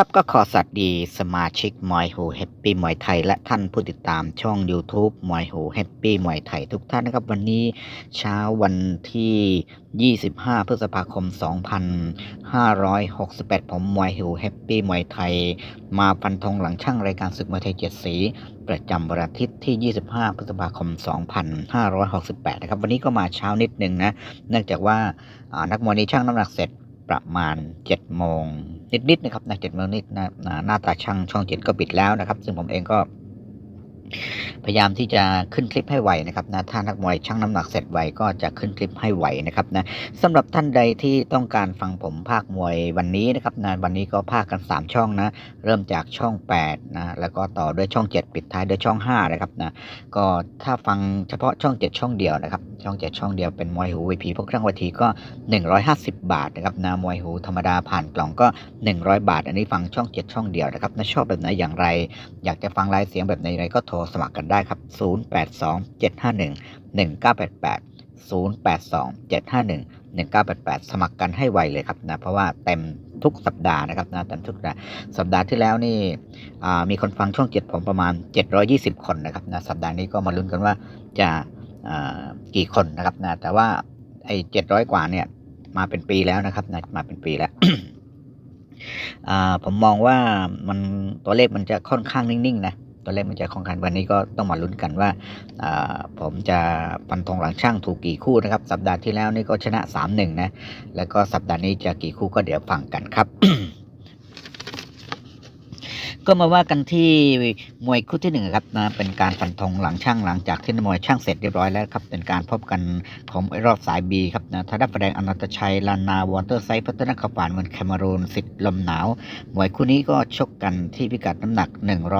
ครับก็ขอสวัสดีสมาชิกมอยหูแฮปปี้มวยไทย และท่านผู้ติดตามช่อง YouTube มอยหูแฮปปี้มวยไทยทุกท่านนะครับ วันนี้เช้าวันที่ 25 พฤษภาคม 2568 ผมมวยหูแฮปปี้มวยไทย มาฟันธงหลังช่างรายการศึกมวยไทยเจ็ดสี ประจำวันอาทิตย์ที่ 25 พฤษภาคม 2568 นะครับ วันนี้ก็มาเช้านิดหนึ่งนะ เนื่องจากว่าอ่านักมวยนี้ช่างน้ำหนักเสร็จประมาณ 7 โมง นิดๆนะครับนะเจ็ดโมงนิดนะนะหน้าตาช่างช่องเจ็ดก็ปิดแล้วนะครับ ซึ่งผมเองก็ พยายามที่จะขึ้นคลิปให้ไวนะครับนะถ้านักมวยชั่งน้ำหนักเสร็จไวก็จะขึ้นคลิปให้ไวนะครับนะสำหรับท่านใดที่ต้องการฟังผมภาคมวยวันนี้นะครับนะวันนี้ก็ภาคกัน 3 ช่องนะ เริ่มจากช่อง8นะแล้วก็ต่อด้วยช่อง 7 ปิดท้ายด้วยช่อง 5 นะครับนะก็ถ้าฟังเฉพาะช่อง 7 ช่องเดียวนะครับ ช่อง 7 ช่องเดียวเป็นมวยหูวีพีพวกเครื่องวัทีก็ 150 บาทนะครับนะมวยหูธรรมดาผ่านกล่องก็ 100 บาท อันนี้ฟังช่อง 7 ช่องเดียวนะครับนะชอบแบบไหนอย่างไร อยากจะฟังรายเสียงแบบไหนอย่างไรก็โทรสมัครกันได้ครับ 0827511988 0827511988 สมัครกันให้ไวเลยครับนะเพราะว่าเต็มทุกสัปดาห์นะครับนะเต็มทุกสัปดาห์สัปดาห์ที่แล้วนี่มีคนฟังช่อง7ผมประมาณ 720 คนนะครับนะสัปดาห์นี้ก็มาลุ้นกันว่าจะากี่คนนะครับนะแต่ว่าไอ้700 กว่าเนี่ยมาเป็นปีแล้วนะครับนะมาเป็นปีแล้วผมมองว่ามันตัวเลขมันจะค่อนข้างนิ่งๆนะ ตัวเลขมันจะคองกันวันนี้ก็ต้องมาลุ้นกันว่าผมจะปันธงหลังช่างถูกกี่คู่นะครับ สัปดาห์ที่แล้วนี่ก็ชนะ 3-1 นะ แล้วก็สัปดาห์นี้จะกี่คู่ก็เดี๋ยวฟังกันครับ ก็มาว่ากันที่มวยคู่ที่หนึ่งครับนะเป็นการฟันธงหลังช่างหลังจากที่นมวยช่างเสร็จเรียบร้อยแล้วครับเป็นการพบกันของรอบสายบีครับนะทางด้านแสดงอนันตชัยลานาวอเตอร์ไซด์พัฒนาขปานเมืองแคมารูนสิทธิ์ลมหนาวมวยคู่นี้ก็ชกกันที่พิกัดน้ำหนัก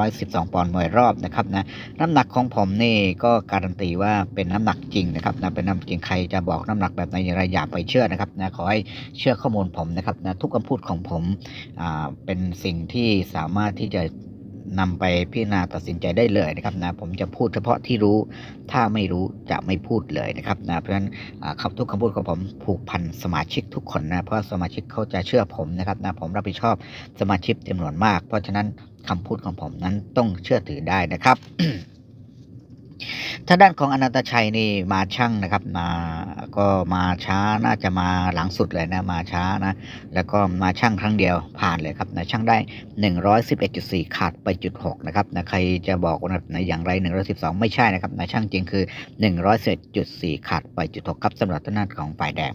112 ปอนด์มวยรอบนะครับนะน้ำหนักของผมนี่ก็การันตีว่าเป็นน้ำหนักจริงนะครับนะเป็นน้ำจริงใครจะบอกน้ำหนักแบบไหนอย่างไรอย่าไปเชื่อนะครับนะขอให้เชื่อข้อมูลผมนะครับนะทุกคำพูดของผมอ่าเป็นสิ่งที่สามารถที่จะนำไปพิจารณาตัดสินใจได้เลยนะครับนะผมจะพูดเฉพาะที่รู้ถ้าไม่รู้จะไม่พูดเลยนะครับนะเพราะฉะนั้นคำทุกคำพูดของผมผูกพันสมาชิกทุกคนนะเพราะสมาชิกเขาจะเชื่อผมนะครับนะผมรับผิดชอบสมาชิกจำนวนมาก เพราะฉะนั้นคำพูดของผมนั้นต้องเชื่อถือได้นะครับ ถ้าด้านของอนันตชัยนี่มาช่างนะครับมาก็มาช้าน่าจะมาหลังสุดเลยนะมาช้านะแล้วก็มาช่างครั้งเดียวผ่านเลยครับนะช่างได้ 111.4 ขาดไปจุด6นะครับนะใครจะบอกว่าไหนอย่างไร 112 ไม่ใช่นะครับนะช่างจริงคือ 111.4 ขาดไปจุด6ครับสำหรับด้านของฝ่ายแดง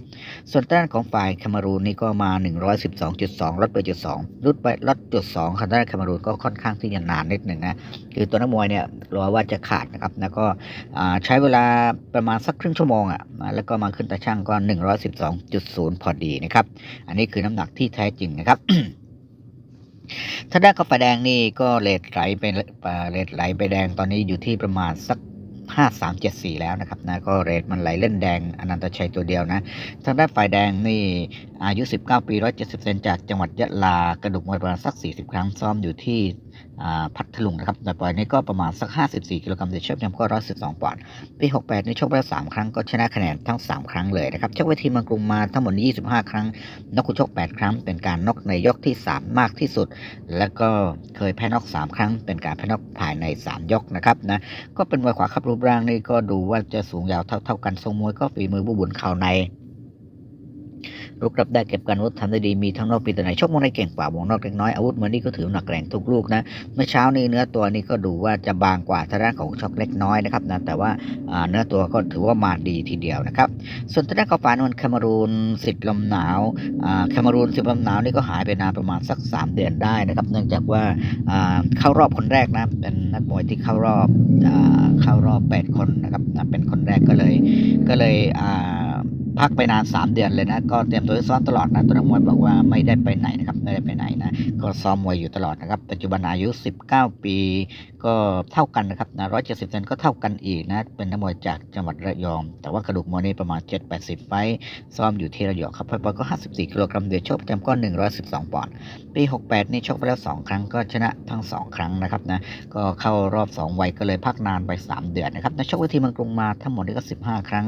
ส่วนด้านของฝ่ายแคมารูนนี่ก็มา 112.2 ลดไปจุด2ลดไปลดจุด2ครับด้านแคมารูนก็ค่อนข้างที่จะนานนิดหนึ่งนะคือตัวนักมวยเนี่ยรอว่าจะขาดนะครับนะแล้วก็ใช้เวลาประมาณสักครึ่งชั่วโมงอะนะแล้วก็มาขึ้นตาช่างก็ 112.0 พอดีนะครับ อันนี้คือน้ำหนักที่แท้จริงนะครับถ้าด้านกาแฟแดงนี่ก็เลทไหลไปเอ่อเลทไหลไปแดงตอนนี้อยู่ที่ประมาณสัก5 3 7 4แล้วนะครับนะก็เรทมันไหลเล่นแดงอนันตชัยตัวเดียวนะทางด้านฝ่ายแดงนี่ อายุ 19 ปี 170 เซนจากจังหวัดยะลากระดูกมวยประมาณสัก 40 ครั้ง ซ้อมอยู่ที่พัทลุงนะครับแต่ปล่อยนี่ก็ประมาณสัก 54 กิโลกรัมเดชเชฟจำก็ 112 ปอนด์ ปี 68 นี่ชกไปแล้ว 3 ครั้งก็ชนะคะแนนทั้ง 3 ครั้งเลยนะครับ ชกเวทีเมืองกรุงมาทั้งหมด 25 ครั้งนกขุนชก 8 ครั้ง เป็นการนกในยกที่ 3 มากที่สุด แล้วก็เคยแพ้นอก 3 ครั้ง เป็นการแพ้นอกภายใน 3 ยกนะครับนะ ก็เป็นมวยขวาครับรูปร่างนี่ก็ดูว่าจะสูงยาวเท่าเท่ากัน ทรงมวยก็ฝีมือบุบุญเข่าใน รุกรับได้เก็บการอาวุธทำได้ดีมีทั้งนอกปีแต่ไหนชกมวยในเก่งกว่าวงนอกเล็กน้อยอาวุธมือนนี่ก็ถือหนักแรงทุกลูกนะเมื่อเช้านี้เนื้อตัวนี่ก็ดูว่าจะบางกว่าทางด้านของช็อกเล็กน้อยนะครับนะแต่ว่าเนื้อตัวก็ถือว่ามาดีทีเดียวนะครับ ส่วนทางด้านของฝ่านวลแคมารูนสิทธิ์ลมหนาวอ่าแคมารูนสิทธิ์ลมหนาวนี่ก็หายไปนานประมาณสัก 3 เดือนได้นะครับ เนื่องจากว่าเข้ารอบคนแรกนะเป็นนักมวยที่เข้ารอบเข้ารอบ 8 คนนะครับเป็นคนแรกก็เลยก็เลยอ่า พักไปนาน 3 เดือนเลยนะ ก็เตรียมตัวซ้อมตลอดนะตัวนักมวยบอกว่าไม่ได้ไปไหนนะครับไม่ได้ไปไหนนะ ก็ซ้อมมวยอยู่ตลอดนะครับ ปัจจุบันอายุ 19 ปี ก็เท่ากันนะครับนะ170เจ็ดสิบเซนก็เท่ากันอีกนะ เป็นนักมวยจากจังหวัดระยอง แต่ว่ากระดูกมวยนี่ประมาณ 7-80 ไฟซ้อมอยู่ที่ระยองครับพอยก็ 54 กิโลกรัมเดือดชกประจำก็ 112 ปอนด์ปี 68 นี่ชกไปแล้ว 2 ครั้งก็ชนะทั้ง 2 ครั้งนะครับนะก็เข้ารอบ 2 วัยก็เลยพักนานไป 3 เดือนนะครับนะชกเวทีเมืองกรุงมาทั้งหมดนี่ก็ 15 ครั้ง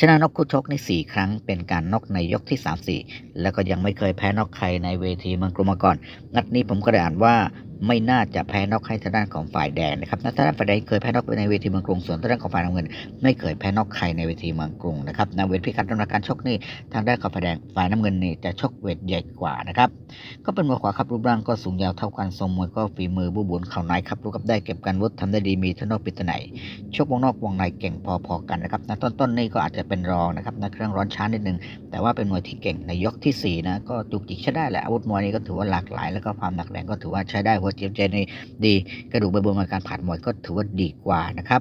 ชนะนกคู่ชกในสี่ครั้งเป็นการนกในยกที่สามสี่แล้วก็ยังไม่เคยแพ้นกใครในเวทีเมืองกรุงมาก่อน นัดนี้ผมก็ได้อ่านว่าไม่น่าจะแพ้นกให้ทางด้านของฝ่ายแดงนะครับทางด้านฝ่ายแดงเคยแพ้นกในเวทีเมืองกรุง ส่วนทางด้านของฝ่ายน้ำเงิน ไม่เคยแพ้นกใครในเวทีเมืองกรุงนะครับในเวทพิกัดน้ำหนักการชกนี่ทางด้านของฝ่ายแดงฝ่ายน้ำเงินนี่จะชกเวทใหญ่กว่านะครับ ก็เป็นมวยขวาครับรูปร่างก็สูงยาวเท่ากันทรงมวยก็ฝีมือบูบุญเข่าในครับรู้กับได้เก็บการวุฒิทำได้ดีมีทั้งนอกปิดตไหนชกวงนอกวงในเก่งพอๆกันนะครับนต้นๆนี่ก็อาจจะเป็นรองนะครับนะเครื่องร้อนช้านิดนึง แต่ว่าเป็นมวยที่เก่งในยกที่สี่นะก็จุกจิกใช้ได้แหละอาวุธมวยนี่ก็ถือว่าหลากหลาย แล้วก็ความหนักแรงก็ถือว่าใช้ได้หัวเจียมเจนนี่ดีกระดูกใบบนการผ่านมวยก็ถือว่าดีกว่านะครับ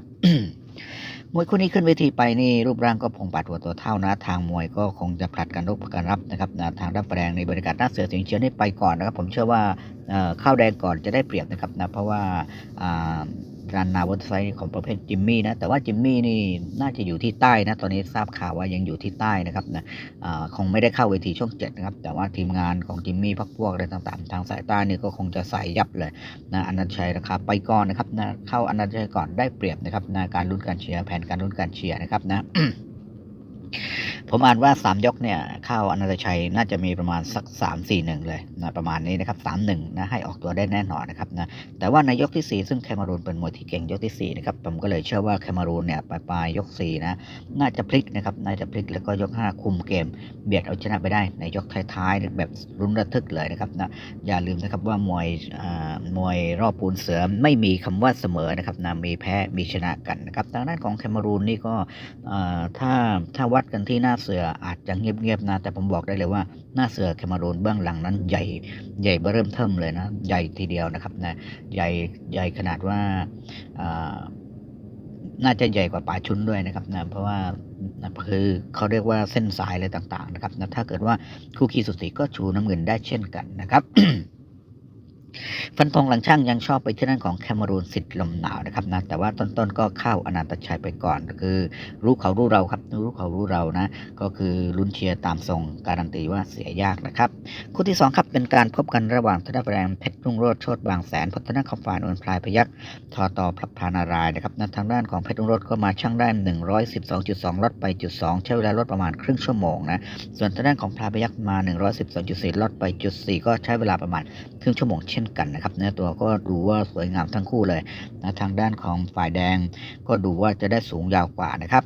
มวยคู่นี้ขึ้นเวทีไปนี่รูปร่างก็พงปัดหัวตัวเท่านะ ทางมวยก็คงจะผลัดกันรบกันรับนะครับนะทางด้านแดงในบรรยากาศน้าเสือเสียงเชียร์นี่ไปก่อนนะครับ ผมเชื่อว่าเข้าแดงก่อนจะได้เปรียบนะครับนะเพราะว่า รันนารนาวัตไซด์ของประเภทจิมมี่นะแต่ว่าจิมมี่นี่น่าจะอยู่ที่ใต้นะตอนนี้ทราบข่าวว่ายังอยู่ที่ใต้นะครับนะคงไม่ได้เข้าเวทีช่องเจ็ดนะครับแต่ว่าทีมงานของจิมมี่พักพวกอะไรต่างๆ ทางสายใต้นี่ก็คงจะใส่ยับเลยนะอนันชัยนะครับไปก่อนนะครับนะเข้าอนันชัยก่อนได้เปรียบนะครับนะการลุ้นการเชียร์แผนการลุ้นการเชียร์นะครับนะ ผมอ่านว่า 3 ยกเนี่ยเข้าอนันตชัยน่าจะมีประมาณสัก 3 4 1 เลยนะประมาณนี้นะครับ 3 1 นะให้ออกตัวได้แน่นอนนะครับนะแต่ว่าในยกที่ 4 ซึ่งแคมารูนเป็นมวยที่เก่งยกที่ 4 นะครับ ผมก็เลยเชื่อว่าแคมารูนเนี่ยปลายปลายยก 4 นะ น่าจะพลิกนะครับ น่าจะพลิกแล้วก็ยก 5 คุมเกม เบียดเอาชนะไปได้ในยกท้ายๆแบบรุนระทึกเลยนะครับนะอย่าลืมนะครับว่ามวยอ่ามวยรอบปูนเสือไม่มีคำว่าเสมอนะครับนะมีแพ้มีชนะกันนะครับทางด้านของแคมารูนนี่ก็อ่อถ้าถ้าวัดกันที่หน้าเสืออาจจะเงียบๆนะแต่ผมบอกได้เลยว่าหน้าเสือแคมารูนเบื้องหลังนั้นใหญ่ใหญ่เบ้อเริ่มเทิมเลยนะใหญ่ทีเดียวนะครับนะใหญ่ใหญ่ขนาดว่าน่าจะใหญ่กว่าป่าชุนด้วยนะครับนะเพราะว่าคือเขาเรียกว่าเส้นสายอะไรต่างๆนะครับนะถ้าเกิดว่าคู่ขี้สุดสีก็ชูน้ำเงินได้เช่นกันนะครับ ฟันธงหลังช่างยังชอบไปที่นั่นของแคมารูนสิทธิ์ลมหนาวนะครับนะแต่ว่าต้นๆก็เข้าอนันตชัยไปก่อนคือ รู้เขารู้เราครับ รู้เขารู้เรานะ ก็คือลุ้นเชียร์ตามทรงการันตีว่าเสียยากนะครับคู่ที่2ครับเป็นการพบกันระหว่างธนแรนเพชรรุ่งโรจน์โชตบางแสนพัฒนาคอมฟานนวลพลายพยักทอต่อพระพานารายนะครับนะทางด้านของเพชรรุ่งโรจน์ก็มาช่างได้112.2ลดไปจุด2ใช้เวลาลดประมาณครึ่งชั่วโมงนะส่วนทางด้านของพลายพยักมา 112.4ลดไปจุด4ก็ใช้เวลาประมาณครึ่งชั่วโมงเช่นกันนะครับเนื้อตัวก็ดูว่าสวยงามทั้งคู่เลยนะทางด้านของฝ่ายแดงก็ดูว่าจะได้สูงยาวกว่านะครับ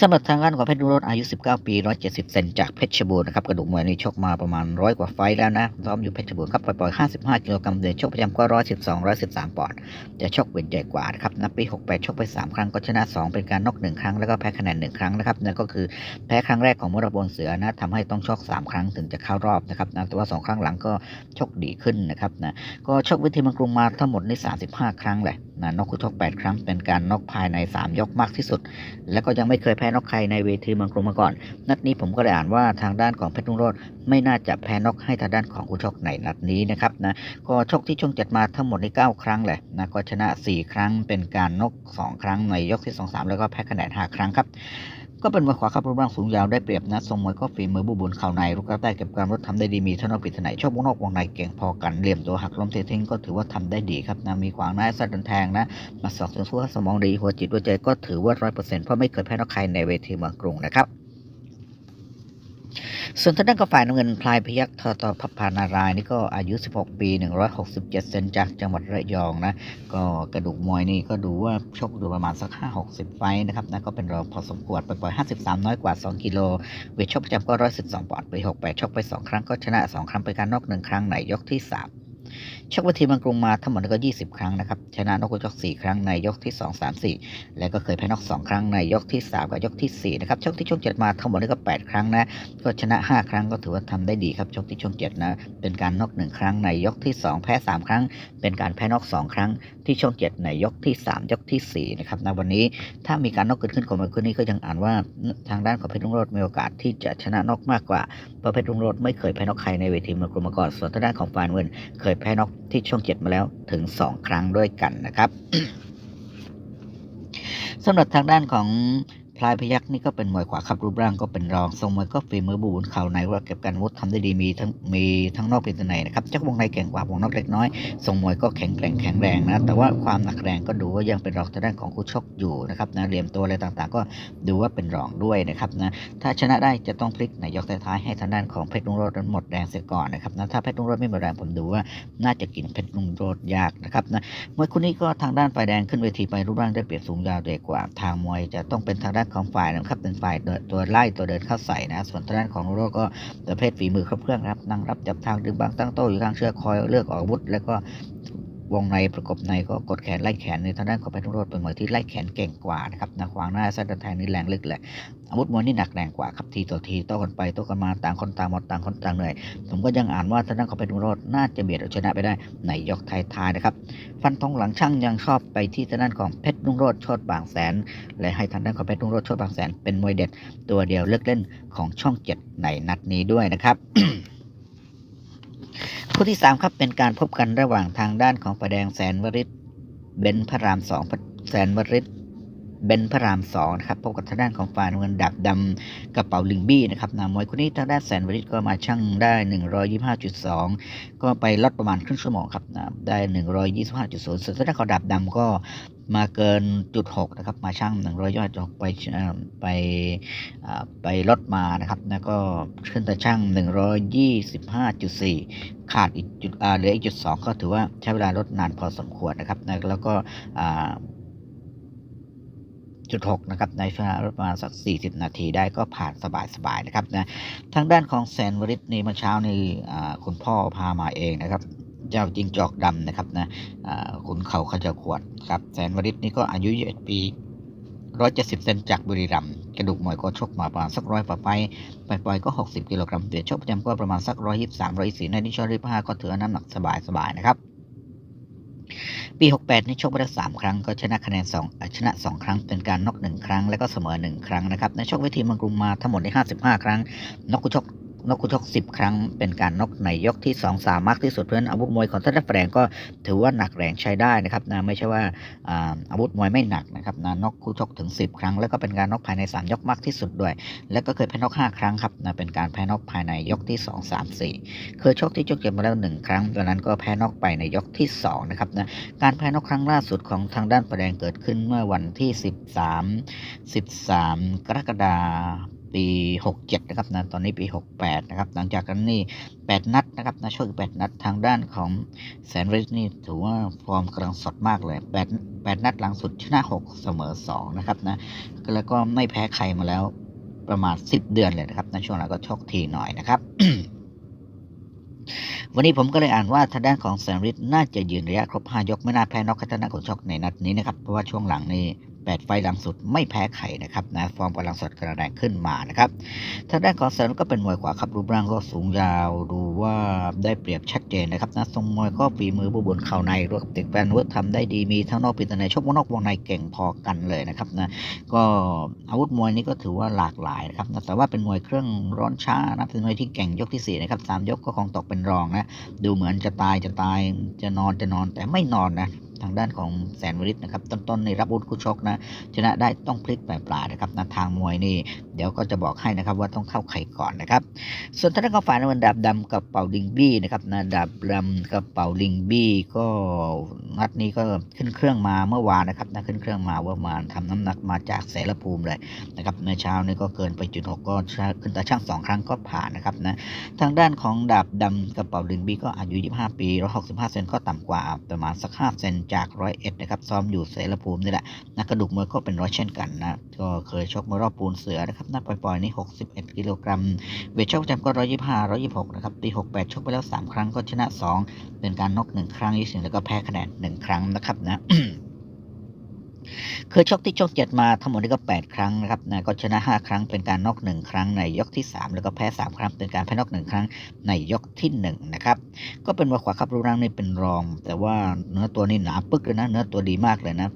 สำหรับทางด้านของเพชรรุ่งโรจน์อายุ 19 ปี 170 เซนจากเพชรบูรณ์นะครับกระดูกมวยนี่ชกมาประมาณร้อยกว่าไฟแล้วนะซ้อมอยู่เพชรบูรณ์ครับปล่อยๆ55กิโลกรัมเดือนชกประจำก็ 112 113 ปอนด์จะชกเวทใหญ่กว่านะครับนับปี 68 ชกไป 3 ครั้งก็ชนะ 2 เป็นการน็อก1ครั้งแล้วก็แพ้คะแนน1ครั้งนะครับนั่นก็คือแพ้ครั้งแรกของมรบนเสือนะทำให้ต้องชก 3 ครั้งถึงจะเข้ารอบนะครับนะแต่ว่า 2 ครั้งหลังก็ชกดีขึ้นนะครับนะก็ชกวิธีมังกรุงมาทั้งหมดนี่35 ครั้งเลย นะนอกคือชก8 ครั้งเป็นการนกภายใน 3 ยกมากที่สุด แล้วก็ยังไม่เคยแพ้นกใครในเวทีเมืองกรุงมาก่อน นัดนี้ผมก็ได้อ่านว่าทางด้านของเพชรรุ่งโรจน์ไม่น่าจะแพ้นกให้ทางด้านของคู่ชกในนัดนี้นะครับนะก็ชกที่ช่วงจัดมาทั้งหมดใน9ครั้งเลยนะก็ชนะ 4 ครั้งเป็นการนก 2 ครั้งในยกที่ 2 3 แล้วก็แพ้คะแนน5ครั้งครับ ก็เป็นมวยขวาครับรูปร่างสูงยาวได้เปรียบนะทรงมวยก็ฝีมือบุบุญเข่าในลูกกระได้เก็บการรถทำได้ดีมีเท่านอกปิดถนายชอบวงนอกวงในเก่งพอกันเหลี่ยมตัวหักล้มเททิ้งก็ถือว่าทำได้ดีครับนะมีขวางหน้าสัดนแทงนะมาสอกถึงทั่วสมองดีหัวจิตหัวใจก็ถือว่าร้อยเปอร์เซ็นต์เพราะไม่เคยแพ้นอกใครในเวทีเมืองกรุงนะครับ ส่วนทางด้านกฝ่ายน้ำเงินพลายพยักทอตอพัพานารายนี่ก็อายุ 16 ปี 167 เซนจากจังหวัดระยองนะ ก็กระดูกมวยนี่ก็ดูว่าชกดูประมาณสัก 5 60 ไฟนะครับนะก็เป็นรองพอสมควรไปปล่อย 53 น้อยกว่า 2 กิโล เวทชกประจำก็ 112 ปอนด์ไป68ชกไป 2 ครั้งก็ชนะ 2 ครั้งไปการนอก 1 ครั้งไหนยกที่ 3 ชกเวทีบางกรุงมาทั้งหมดก็ 20 ครั้งนะครับ ชนะนกกระจอก4 ครั้งในยกที่ 2 3 4 แล้วก็เคยแพ้นอก 2 ครั้งในยกที่ 3 กับยกทีสี่4 นะครับชกที่ช่วงเจ็ดมาทั้งหมดก็ 8 ครั้งนะ ก็ชนะ 5 ครั้งก็ถือว่าทำได้ดีครับชกที่ช่วงเจ็ดนะ เป็นการนอก 1 ครั้งในยกที่ 2 แพ้ 3 ครั้ง เป็นการแพ้นอก 2 ครั้งที่ช่วงเจ็ดในยกที่ 3 ยกทีสี่ 4 นะครับในวันนี้ถ้ามีการนอกเกิดขึ้นก่อนเมื่อคืนนี้ก็ยังอ่านว่าทางด้านของเพชรรุ่งโรจน์มีโอกาสที่จะชนะนอกมากกว่าเพราะเพชรรุ่งโรจน์ไม่เคยแพ้นอกใครในเวทีมืองกรุงมาก่อนส่วนทางด้านของฟานเวินเคยแพ้น็อกที่ช่วงเจ็ดมาแล้วถึง 2 ครั้งด้วยกันนะครับสำหรับทางด้านของ พลายพยักนี่ก็เป็นมวยขวาครับรูปร่างก็เป็นรองทรงมวยก็ฝีมือบูนเข่าในว่าเก็บการวุธทำได้ดีมีทั้งมีทั้งนอกเป็นในนะครับจักวงในเก่งกว่าวงนอกเล็กน้อยทรงมวยก็แข็งแกร่งแข็งแรงนะแต่ว่าความหนักแรงก็ดูว่ายังเป็นรองทางด้านของคู่ชกอยู่นะครับนะเหลี่ยมตัวอะไรต่างๆ ก็ดูว่าเป็นรองด้วยนะครับนะถ้าชนะได้จะต้องพลิกในยกท้ายให้ทางด้านของเพชรลุงโรดนั้นหมดแรงเสียก่อนนะครับนะถ้าเพชรลุงโรดไม่หมดแรงผมดูว่าน่าจะกินเพชรลุงโรดยากนะครับนะมวยคู่นี้ก็ทางด้านฝ่ายแดงขึ้นเวทีไปรูปร่างได้เปรียบสูงยาวใหญ่กว่า ทางมวยจะต้องเป็นทางด้านของฝ่ายนะครับเป็นฝ่ายตัวไล่ตัวเดินเข้าใส่นะ ส่วนทางด้านของโรโรก็ประเภทฝีมือครบเครื่องครับนั่งรับจับทางดึงบางตั้งโต้อยู่ข้างเชือกคอยเลือกออกอาวุธแล้วก็ วงในประกบในก็กดแขนไล่แขนในทางด้านของเพชรรุ่งโรจน์เป็นมวยที่ไล่แขนเก่งกว่านะครับนะขวางหน้าซัดแทงนี่แรงลึกเลยอาวุธมวยนี่หนักแรงกว่าครับทีต่อทีโต้กันไปโต้กันมาต่างคนต่างหมดต่างคนต่างเหนื่อยผมก็ยังอ่านว่าทางด้านของเพชรรุ่งโรจน์น่าจะเบียดเอาชนะไปได้ในยกท้ายๆนะครับฟันธงหลังช่างยังชอบไปที่ทางด้านของเพชรรุ่งโรจน์โชดบางแสน และให้ทางด้านของเพชรรุ่งโรจน์โชดบางแสนเป็นมวยเด็ดตัวเดียวเลือกเล่นของช่องเจ็ดในนัดนี้ด้วยนะครับ คู่ที่ 3 ครับเป็นการพบกันระหว่างทางด้านของประแดงแสนวริศเบนพระรามสองแสนวริศ เบนพระรามสองนะครับพบกับทางด้านของฝ่ายน้ำเงินดับดำกระเป๋าลิงบี้นะครับนามวยคู่นี้ทางด้านแสนวริศก็มาชั่งได้ 125.2 ก็ไปลดประมาณครึ่งชั่วโมงครับนะได้ 125.0ส่วนทางด้านของดับดำก็มาเกินจุดหกนะครับมาชั่ง100ยยอดจกไปไปไปลดมานะครับนะก็ขึ้นแต่ช่าง125.4ขาดอีกจุดอ่าเหลืออีกจุดสองก็ถือว่าใช้เวลาลดนานพอสมควรนะครับแล้วก็ อ่าจุดหกนะครับ ในเวลาประมาณสัก 40 นาทีได้ก็ผ่านสบายๆนะครับนะทางด้านของแซนวริศนี่เมื่อเช้านี่คุณพ่อพามาเองนะครับเจ้าจิงจอกดำนะครับนะขุนเข่าขจรขวดครับแสนวริศนี่ก็อายุ21ปี170เซนจากบุรีรัมย์กระดูกมวยก็ชกมาประมาณสักร้อยปลายๆปล่อยๆก็60กิโลกรัมเดี๋ยวชกประจำก็ประมาณสัก123 124ในนิชอริพาก็ถือน้ำหนักสบายๆนะครับ ปี 68 นี่ชกไปแล้ว3ครั้งก็ชนะคะแนน2อะชนะ 2 ครั้งเป็นการน็อก1ครั้ง แล้วก็เสมอ 1 ครั้งนะครับในชกเวทีมังกรุงมาทั้งหมดใน55 ครั้งน็อกกุชก นกกุชก10 ครั้ง เป็นการนกในยกที่ 2 3มากที่สุดเพราะนั้นอาวุธมวยของท่านแฝงก็ถือว่าหนักแรงใช้ได้นะครับนะไม่ใช่ว่าอาวุธมวยไม่หนักนะครับนะนกคู่ชกถึง 10 ครั้ง แล้วก็เป็นการนกภายใน 3 ยกมากที่สุดด้วย แล้วก็เคยแพ้นก 5 ครั้งครับนะเป็นการแพ้นกภายในยกที่ 2 3 4 เคยชกที่จกเก็บมาแล้ว 1 ครั้งตอนนั้นก็แพ้นกไปในยกที่2นะครับนะการแพ้นกครั้งล่าสุดของทางด้านประแดงเกิดขึ้นเมื่อวันที่ 13 13 กรกฎาคม ปี 67 นะครับนะตอนนี้ปี 68 นะครับ หลังจากนั้นนี่ 8 นัดนะครับนะช่วง8นัดทางด้านของแสนริสนี่ถือว่าฟอร์มกำลังสดมากเลย 8 8 นัดหลังสุดชนะ 6 เสมอ 2 นะครับนะ แล้วก็ไม่แพ้ใครมาแล้วประมาณ 10 เดือนเลยนะครับนะช่วงหลังก็โชคทีหน่อยนะครับวันนี้ผมก็เลยอ่านว่าทางด้านของแสนฤทธิ์น่าจะยืนระยะครบ 5 ยกไม่น่าแพ้นอกคัตนาของชกในนัดนี้นะครับ เพราะว่าช่วงหลังนี่ 8 ไฟล์หลังสุดไม่แพ้ใครนะครับนะฟอร์มกำลังสดกำลังแรงขึ้นมานะครับทางด้านของแสนต์ก็เป็นมวยขวาครับรูปร่างก็สูงยาวดูว่าได้เปรียบชัดเจนนะครับนะทรงมวยก็ฝีมือบุบนเข่าในรวมกับติดแฟนเวุฒิทำได้ดีมีทั้งนอกปีนในชกวนอกวงในเก่งพอกันเลยนะครับนะก็อาวุธมวยนี่ก็ถือว่าหลากหลายนะครับนะแต่ว่าเป็นมวยเครื่องร้อนช้านะเป็นมวยที่เก่งยกที่สี่นะครับสามยกก็คงตกเป็นรองนะดูเหมือนจะตายจะตายจะนอนจะนอนแต่ไม่นอนนะ ทางด้านของแสนวริศนะครับ ต้นๆในรับอาวุธคู่ชกนะชนะได้ต้องพลิกปลายๆนะครับนะทางมวยนี่ เดี๋ยวก็จะบอกให้นะครับว่าต้องเข้าไข่ก่อนนะครับ ส่วนทางด้านของฝ่ายน้ำเงินดาบดำกับเป่าลิงบี้นะครับนะดาบดำกับเป่าลิงบี้ก็นัดนี้ก็ขึ้นเครื่องมาเมื่อวานนะครับนะขึ้นเครื่องมาว่ามาทำน้ำหนักมาจากเสรภูมิเลยนะครับในเช้านี้ก็เกินไปจุดหกก็ขึ้นตาช่างสองครั้งก็ผ่านนะครับนะทางด้านของดาบดำกระเป๋าลิงบี้ก็อายุ 25 ปี 165 เซนก็ต่ำกว่าประมาณสัก5เซนจากร้อยเอ็ดนะครับ ซ้อมอยู่เสรภูมินี่แหละนักกระดูกมวยก็เป็นร้อยเช่นกันนะก็เคยชกมวยรอบปูนเสือนะครับนักปล่อยๆนี่61 กิโลกรัมเวทชกประจำก็125 126นะครับปีหกแปดชกไปแล้วสามครั้งก็ชนะสองเป็นการนกหนึ่งครั้งยี่สิบแล้วก็แพ้คะแนนหนึ่งครั้งนะครับนะ เคยชกที่ชกเจ็ดมาทั้งหมดนี่ก็8ครั้งนะครับนะก็ชนะ5ครั้งเป็นการนอก1ครั้งในยกที่3แล้วก็แพ้3ครั้งเป็นการแพ้นอก1ครั้งในยกที่1นะครับก็เป็นว่าขวาครับรูปร่างนี่เป็นรอง แต่ว่าเนื้อตัวนี่หนาปึกเลยนะเนื้อตัวดีมากเลยนะ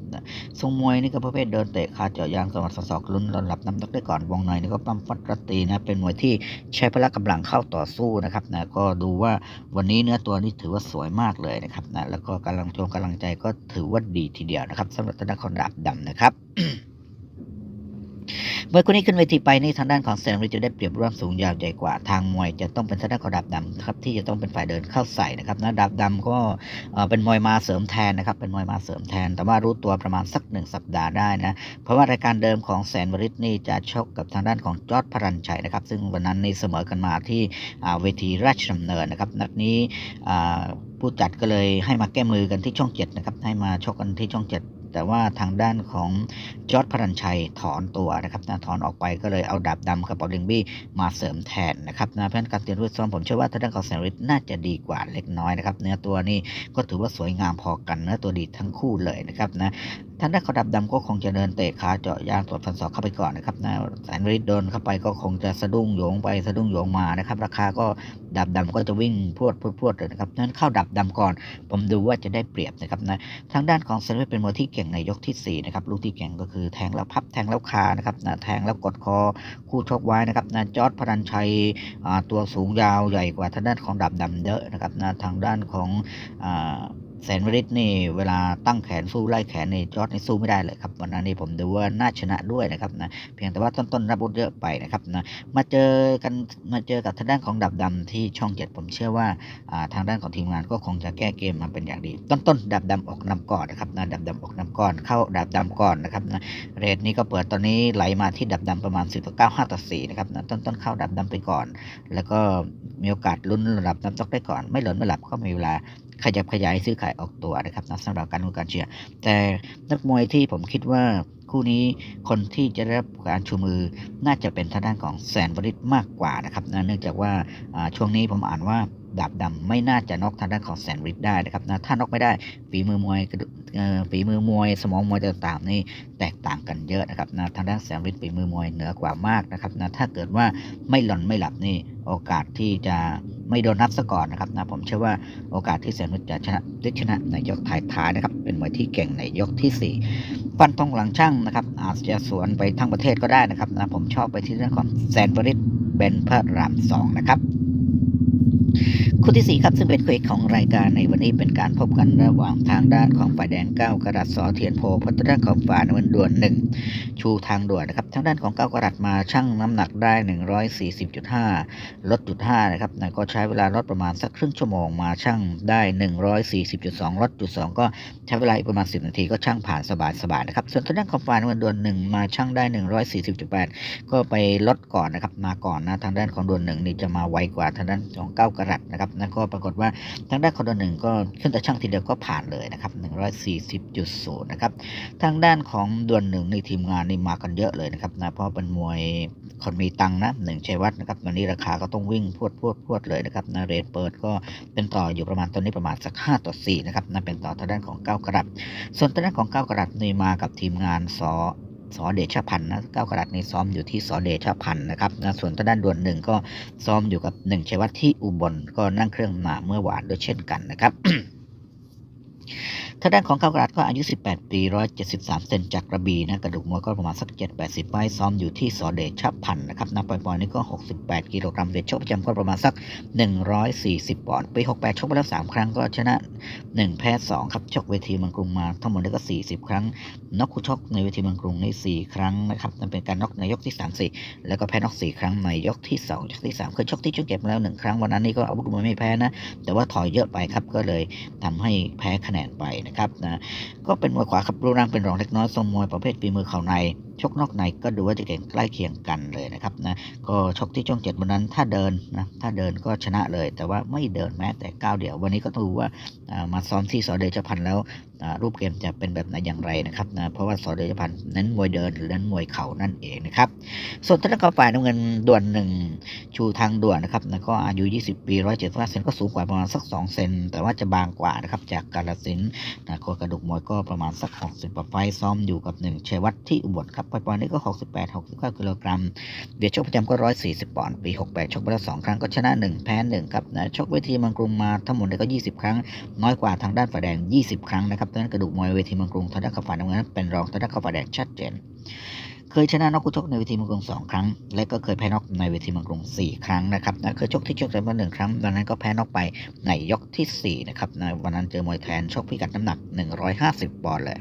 ทรงมวยนี่ก็ประเภทเดินเตะขาเจาะยางสวัสดิ์ศอกลุ้นระดับน้ำหนักได้ก่อนวงในนี่ก็ปั้มฟัดรัตีนะเป็นมวยที่ใช้พละกำลังเข้าต่อสู้นะครับนะก็ดูว่าวันนี้เนื้อตัวนี่ถือว่าสวยมากเลยนะครับนะแล้วก็กำลังชมกำลังใจก็ถือว่าดีทีเดียวนะครับสำหรับธนาคารดาบดำนะครับเมื่อคนนี้ขึ้นเวทีไปนี่ทางด้านของแสนฤทธิ์จะได้เปรียบร่วมสูงยาวใหญ่กว่าทางมวยจะต้องเป็นทางด้านของดาบดำครับที่จะต้องเป็นฝ่ายเดินเข้าใส่นะครับนะดาบดำก็เป็นมวยมาเสริมแทนนะครับเป็นมวยมาเสริมแทน แต่ว่ารู้ตัวประมาณสักหนึ่งสัปดาห์ได้นะเพราะว่ารายการเดิมของแสนวริศนี่จะชกกับทางด้านของจอร์ดพรัญชัยนะครับ ซึ่งวันนั้นนี่เสมอกันมาที่เวทีราชดำเนินนะครับนัดนี้ผู้จัดก็เลยให้มาแก้มือกันที่ช่องเจ็ดนะครับให้มาชกกันที่ช่องเจ็ด แต่ว่าทางด้านของจอร์ดพรัญชัยถอนตัวนะครับนะถอนออกไปก็เลยเอาดาบดำกับปอลิงบี้มาเสริมแทนนะครับนะเพราะฉะนั้นการเตรียมรุ่นซ้อมผมเชื่อว่าทางด้านของแซนฤทธิ์น่าจะดีกว่าเล็กน้อยนะครับ เนื้อตัวนี่ก็ถือว่าสวยงามพอกันเนื้อตัวดีทั้งคู่เลยนะครับนะ ทางด้านขอดาบดำก็คงจะเดินเตะขาเจาะยางตรวจฟันศอกเข้าไปก่อนนะครับนะแสนฤทธิ์โดนเข้าไปก็คงจะสะดุ้งโยงไปสะดุ้งโยงมานะครับ ราคาก็ดาบดำก็จะวิ่งพรวดพรวดพรวดเลยนะครับนั้นเข้าดาบดำก่อน ผมดูว่าจะได้เปรียบนะครับนะทางด้านของเซนเวเป็นมวยที่เก่งในยกทีสี่4นะครับลูกที่เก่งก็คือแทงแล้วพับแทงแล้วคานะครับนะแทงแล้วกดคอคู่ชกไว้นะครับนะจอร์ดพรัญชัยตัวสูงยาวใหญ่กว่าทางด้านของดับดำเยอะนะครับนะทางด้านของอ่า แสนวริศนี่เวลาตั้งแขนสู้ไล่แขนนี่จอร์ดนี่สู้ไม่ได้เลยครับวันนั้นนี่ผมดูว่าน่าชนะด้วยนะครับนะเพียงแต่ว่าต้นๆรับบุญเยอะไปนะครับนะมาเจอกันมาเจอกับทางด้านของดับดำที่ช่องเจ็ดผมเชื่อว่าทางด้านของทีมงานก็คงจะแก้เกมมาเป็นอย่างดี ต้นต้นๆดับดำออกนำก่อนนะครับนะดับดำออกนำก่อนเข้าดับดำก่อนนะครับนะเรทนี้ก็เปิดตอนนี้ไหลมาที่ดับดำประมาณ10ต่อ9 5ต่อ4นะครับนะต้นต้นๆเข้าดับดำไปก่อน แล้วก็มีโอกาสลุ้นระดับน้ำตกได้ก่อน ไม่หล่นไม่หลับก็มีเวลา ขยับขยายซื้อขายออกตัวนะครับนะสำหรับการดูการเชียร์แต่นักมวยที่ผมคิดว่าคู่นี้คนที่จะได้รับการชูมือน่าจะเป็นทางด้านของแสนบริษมากกว่านะครับนะเนื่องจากว่าช่วงนี้ผมอ่านว่าดาบดำไม่น่าจะน็อกทางด้านของแสนฤทธิ์ได้นะครับนะถ้าน็อกไม่ได้ฝีมือมวยฝีมือมวย สมองมวยต่างๆนี่แตกต่างกันเยอะนะครับนะทางด้านแสนฤทธิ์ฝีมือมวยเหนือกว่ามากนะครับนะถ้าเกิดว่าไม่หล่อนไม่หลับนี่ โอกาสที่จะไม่โดนนับซะก่อนนะครับนะผมเชื่อว่าโอกาสที่แสนนุชจะชนะได้ชนะในยกท้ายๆนะครับ เป็นมวยที่เก่งในยกที่สี่ฟันทองหลังช่างนะครับอาจจะสวนไปทั้งประเทศก็ได้นะครับนะผมชอบไปที่เรื่องของแสนบริษเบนพระรามสองนะครับ คู่ที่สี่ครับซึ่งเป็นคู่เอกของรายการในวันนี้เป็นการพบกันระหว่างทางด้านของฝ่ายแดง9กระดัษสอเทียนโพพัฒนาของฝ่ายน้ำเงินด่วนหนึ่งชูทางด่วนนะครับทางด้านของ9กระดัษมาชั่งน้ำหนักได้ 140.5 ลดจุด5นะครับนะก็ใช้เวลาลดประมาณสักครึ่งชั่วโมงมาชั่งได้ 140.2 ลดจุด2ก็ใช้เวลาอีกประมาณ 10 นาทีก็ชั่งผ่านสบายๆนะครับส่วนทางด้านของฝ่ายน้ำเงินด่วนหนึ่งมาชั่งได้ 140.8 ก็ไปลดก่อนนะครับมาก่อนนะทางด้านของด่วนหนึ่งนี่จะมาไวกว่าทางด้านของ9กรตนะครับนั่นก็ปรากฏว่าทางด้านของด่วนหนึ่งก็ขึ้นแต่ช่างทีเดียวก็ผ่านเลยนะครับ140.0นะครับทางด้านของด่วนหนึ่งในทีมงานนี่มากันเยอะเลยนะครับนะเพราะเป็นมวยคนมีตังนะหนึ่งชัยวัฒน์นะครับวันนี้ราคาก็ต้องวิ่งพวดพวดพวดเลยนะครับนะเรทเปิดก็เป็นต่ออยู่ประมาณตอนนี้ประมาณสัก5ต่อ4นะครับนะเป็นต่อทางด้านของ 9 กรัตส่วนทางด้านของ 9 กรัตนี่มากับทีมงานสอ สอเดชพันธ์นะเก้ากรัตนี้ซ้อมอยู่ที่สอเดชพันธ์นะครับนะส่วนทางด้านด่วนหนึ่งก็ซ้อมอยู่กับหนึ่งชัยวัฒน์ที่อุบลก็นั่งเครื่องมาเมื่อวานด้วยเช่นกันนะครับ ทางด้านของก้ากรัตก็อายุ 18 ปี 173 เซนจากกระบี่นะกระดูกมวยก็ประมาณสัก 7-80ไว้ซ้อมอยู่ที่สอเดชพันธ์นะครับนะปล่อยๆนี่ก็ 68 กิโลกรัมเวทชกประจำก็ประมาณสัก 140 ปอนด์ปี 68 ชกไปแล้ว 3 ครั้งก็ชนะ 1 แพ้ 2 ครับชกเวทีเมืองกรุงมาทั้งหมดนี่ก็ 40 ครั้งน็อกคู่ชกในเวทีเมืองกรุงนี่4ครั้งนะครับนั่นเป็นการน็อกในยกที่ 3 4 แล้วก็แพ้น็อก4ครั้งในยกที่2ยกที่3เคยชกที่จุดเก็บมาแล้ว 1 ครั้งวันนั้นนี่ก็อาวุธมวยไม่แพ้นะแต่ว่าถอยเยอะไปครับก็เลยทำให้แพ้คะแนนไปนะครับนะก็เป็นมวยขวาครับรูปร่างเป็นรองเล็กน้อยทรงมวยประเภทฝีมือเข่าในชกนอกในก็ดูว่าจะเก่งใกล้เคียงกันเลยนะครับนะก็ชกที่ช่องเจ็ดวันนั้นถ้าเดินนะถ้าเดินก็ชนะเลย แต่ว่าไม่เดินแม้แต่ก้าวเดียว วันนี้ก็ต้องดูว่ามาซ้อมที่สอเดชพันธ์แล้วรูปเกมจะเป็นแบบไหนอย่างไรนะครับนะเพราะว่าสอเดชพันธ์เน้นมวยเดินหรือเน้นมวยเข่านั่นเองนะครับส่วนทางด้านของฝ่ายน้ำเงินด่วนหนึ่งชูทางด่วนนะครับนะก็อายุ 20 ปี 175เซนก็สูงกว่าประมาณสัก 2 เซนแต่ว่าจะบางกว่านะครับจากกาลสินนะโครงกระดูกมวยก็ประมาณสัก 60กว่าไฟซ้อมอยู่กับหนึ่งชัยวัฒน์ที่อุบลครับปอยๆนี่ก็ 68 69กิโลกรัมเบียดชกประจำก็ 140ปอนด์ปี 68 ชกไปแล้ว2ครั้งก็ชนะ 1 แพ้ 1 ครับนะชกเวทีเมืองกรุงมาทั้งหมดเนี่ยก็ 20 ครั้ง น้อยกว่าทางด้านฝ่ายแดง 20 ครั้งนะครับดังนั้นกระดูกมวยเวทีเมืองกรุงทางด้านข้าฝ่ายน้ำเงินเป็นรองทางด้านข้าฝ่ายแดงชัดเจนเคยชนะน็อกคู่ชกในเวทีเมืองกรุงสองครั้ง และก็เคยแพ้น็อกในเวทีเมืองกรุงสี่ครั้งนะครับนะเคยชกที่ชกแต่มาหนึ่งครั้งตอนนั้นก็แพ้น็อกไปในยกที่สี่นะครับนะวันนั้นเจอมวยแทนชกพิกัดน้ำหนัก 150 ปอนด์เลย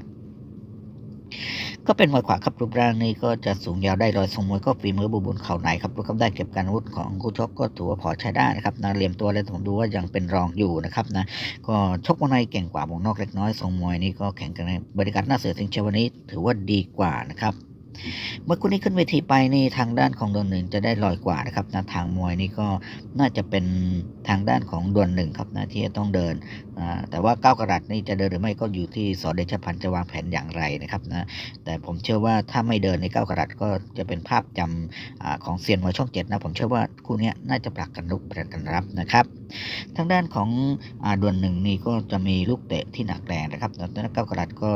ก็เป็นมวยขวาครับรูปร่างนี่ก็จะสูงยาวได้รอยทรงมวยก็ฝีมือบุบุญเข่าในครับรูปครับได้เก็บการวุธของคู่ชกก็ถือว่าพอใช้ได้นะครับนะเหลี่ยมตัวเลยผมดูว่ายังเป็นรองอยู่นะครับนะก็ชกวงในเก่งกว่าวงนอกเล็กน้อยทรงมวยนี่ก็แข่งกันในบริการหน้าเสือสิงเชวันนี้ถือว่าดีกว่านะครับเมื่อคู่นี้ขึ้นเวทีไปนี่ทางด้านของดวลหนึ่งจะได้ลอยกว่านะครับนะทางมวยนี่ก็น่าจะเป็นทางด้านของดวลหนึ่งครับนะที่จะต้องเดินแต่ว่าก้ากระดัดนี่จะเดินหรือไม่ก็อยู่ที่สอเดชพันธ์จะวางแผนอย่างไรนะครับนะแต่ผมเชื่อว่าถ้าไม่เดินในก้ากระดัดก็จะเป็นภาพจำอของเซียนมวยช่องเจ็ดนะผมเชื่อว่าคู่นี้น่าจะผลักกันลุกผลักกันรับนะครับทางด้านของอาดวลหนึ่งนี่ก็จะมีลูกเตะที่หนักแรงนะครับแต่นักก้ากระดัดก็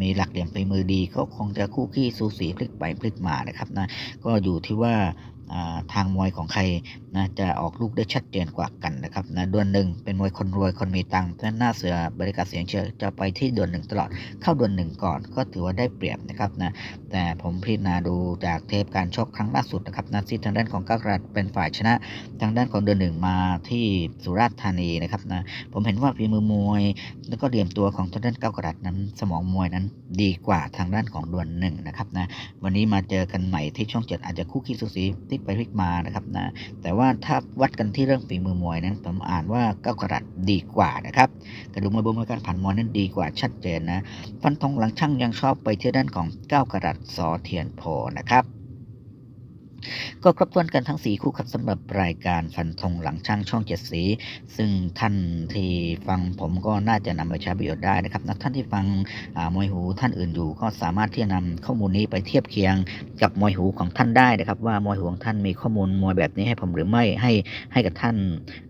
มีหลักเหลี่ยมฝีมือดีก็คงจะคู่ขี้สูสีพลิกไปพลิกมานะครับนะก็อยู่ที่ว่าทางมวยของใครนะจะออกลูกได้ชัดเจนกว่ากันนะครับนะดวลหนึ่งเป็นมวยคนรวยคนมีตังค์แต่หน้าเสือบริการเสียงเชียร์จะไปที่ดวลหนึ่งตลอดเข้าดวลหนึ่งก่อนก็ถือว่าได้เปรียบนะครับนะแต่ผมพิจารณาดูจากเทปการชกครั้งล่าสุดนะครับนะที่ทางด้านของก้าวกระดัดเป็นฝ่ายชนะ ทางด้านของดือนหนึ่งมาที่สุราษฎร์ธานีนะครับนะผมเห็นว่าฝีมือมวย แล้วก็เหลี่ยมตัวของทางด้านก้าวกระดัดนั้น สมองมวยนั้นดีกว่าทางด้านของดวนหนึ่งนะครับนะวันนี้มาเจอกันใหม่ที่ช่องเจ็ดอาจจะคู่ขี้สูสีพลิกไปพลิกมานะครับนะแต่ว่าว่าถ้าวัดกันที่เรื่องฝีมือมวยนั้นผมอ่านว่าเก้าวกระดัดดีกว่านะครับกระดูกมวยบนมวยการผ่านมวยนั้นดีกว่าชัดเจนนะฟันธงหลังช่างยังชอบไปที่ด้านของเก้าวกระดัดสอเทียนโพนะครับ ก็ครบถ้วนกันทั้ง 4 คู่ครับสำหรับรายการฟันธงหลังช่างช่องเจ็ดสี ซึ่งท่านที่ฟังผมก็น่าจะนำไปใช้ประโยชน์ได้นะครับนะท่านที่ฟังอ่ามวยหูท่านอื่นอยู่ ก็สามารถที่จะนำข้อมูลนี้ไปเทียบเคียงกับมวยหูของท่านได้นะครับ ว่ามวยหูของท่านมีข้อมูลมวยแบบนี้ให้ผมหรือไม่ให้ให้กับท่าน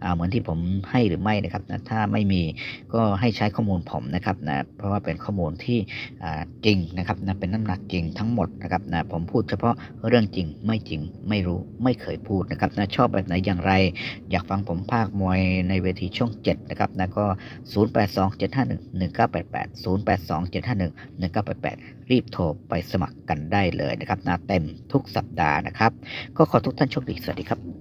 อ่าเหมือนที่ผมให้หรือไม่นะครับนะถ้าไม่มีก็ให้ใช้ข้อมูลผมนะครับนะเพราะว่าเป็นข้อมูลที่อ่าจริงนะครับนะเป็นน้ำหนักจริงทั้งหมดนะครับนะผมพูดเฉพาะเรื่องจริงไม่จริงงไม่รู้ไม่เคยพูดนะครับนะชอบแบบไหนอย่างไร อยากฟังผมภาคมวยในเวทีช่อง 7 นะครับนะก็ 0827511988 0827511988 รีบโทรไปสมัครกันได้เลยนะครับนะเต็มทุกสัปดาห์นะครับ ก็ขอทุกท่านโชคดี สวัสดีครับ